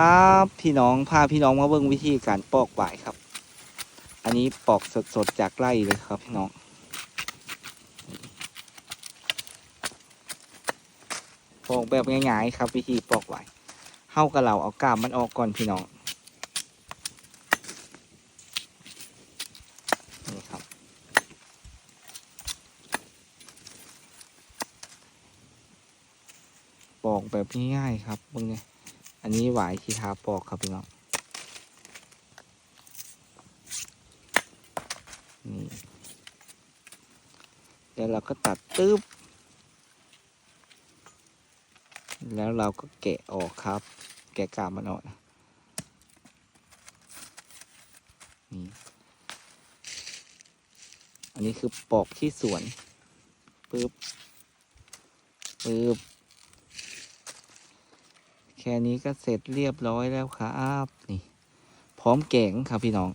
ครับพี่น้องพาพี่น้องมาเบิ่งวิธีการปอกหวายครับ อันนี้ปอกสดๆจากไร่เลยครับพี่น้อง ปอกแบบง่ายๆครับ วิธีปอกหวายเฮากับเราเอากาบมันออกก่อนพี่น้องนี่ครับ ปอกแบบง่ายๆครับเบิ่งเนี่ย อันนี้หวายที่ทาปอกครับพี่น้องนี่แล้วเราก็ตัดตึ๊บแล้วเราก็แกะออกครับ แกะกาบมันออกนะนี่อันนี้คือปอกที่สวนปึ๊บปึ๊บ แค่นี้ก็เสร็จเรียบร้อยแล้วครับนี่ พร้อมแกงครับพี่น้อง